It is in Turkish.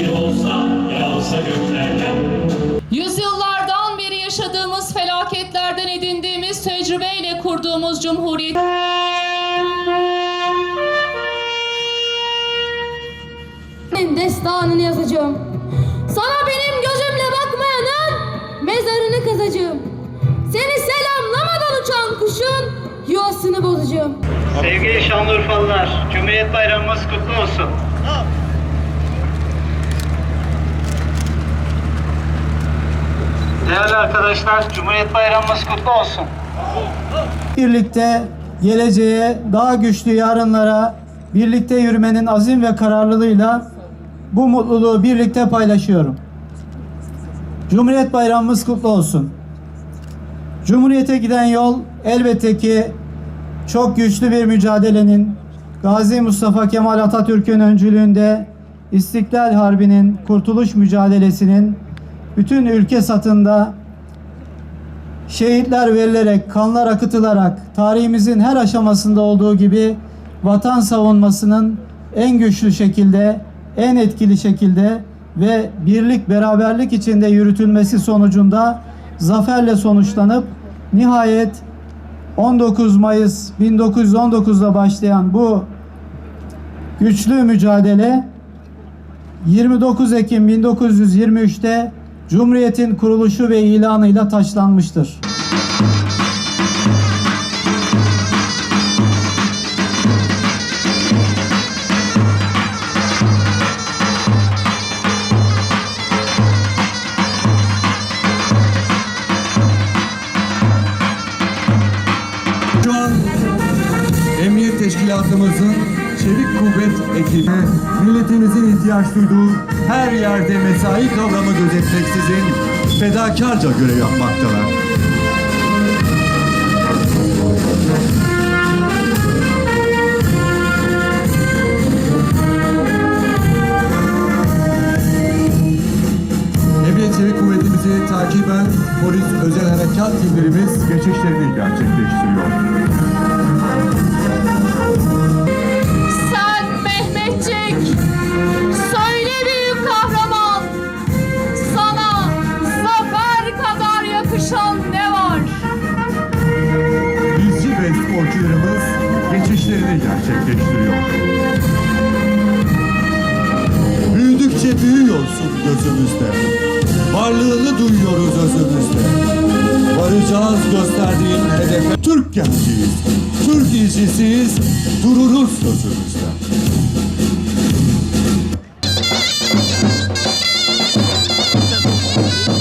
bir olsa yağsa göklerden Yüzyıllardan beri yaşadığımız felaketlerden edindiğimiz tecrübeyle kurduğumuz cumhuriyet destanını yazacağım. Sana benim gözümle bakmayanın mezarını kazacağım. Seni selamlamadan uçan kuşun yuvasını bozacağım. Sevgili Şanlıurfalılar, Cumhuriyet Bayramımız kutlu olsun. Değerli arkadaşlar, Cumhuriyet Bayramımız kutlu olsun. birlikte geleceğe, daha güçlü yarınlara birlikte yürümenin azim ve kararlılığıyla bu mutluluğu birlikte paylaşıyorum. Cumhuriyet Bayramımız kutlu olsun. Cumhuriyete giden yol elbette ki çok güçlü bir mücadelenin Gazi Mustafa Kemal Atatürk'ün öncülüğünde İstiklal Harbi'nin, kurtuluş mücadelesinin bütün ülke satında şehitler verilerek, kanlar akıtılarak tarihimizin her aşamasında olduğu gibi vatan savunmasının en güçlü şekilde, en etkili şekilde ve birlik, beraberlik içinde yürütülmesi sonucunda zaferle sonuçlanıp nihayet 19 Mayıs 1919'da başlayan bu güçlü mücadele 29 Ekim 1923'te Cumhuriyet'in kuruluşu ve ilanıyla taçlanmıştır. Şu an Emniyet Teşkilatımızın Çevik Kuvvet ekibi milletimizin ihtiyaç duyduğu her yerde mesai kavramı gözetmeksizin fedakarca görev yapmaktalar. Çevik Kuvvetimizi takiben polis özel harekat timlerimiz geçişlerini gerçekleştiriyor. Yakışan ne var? Bizci ve sporcularımız geçişlerini gerçekleştiriyor. Büyüdükçe büyüyorsun gözümüzde. Varlığını duyuyoruz özümüzde. Varacağız gösterdiğin hedefe Türk genciyiz. Türk izcisiyiz. Dururuz sözümüzde.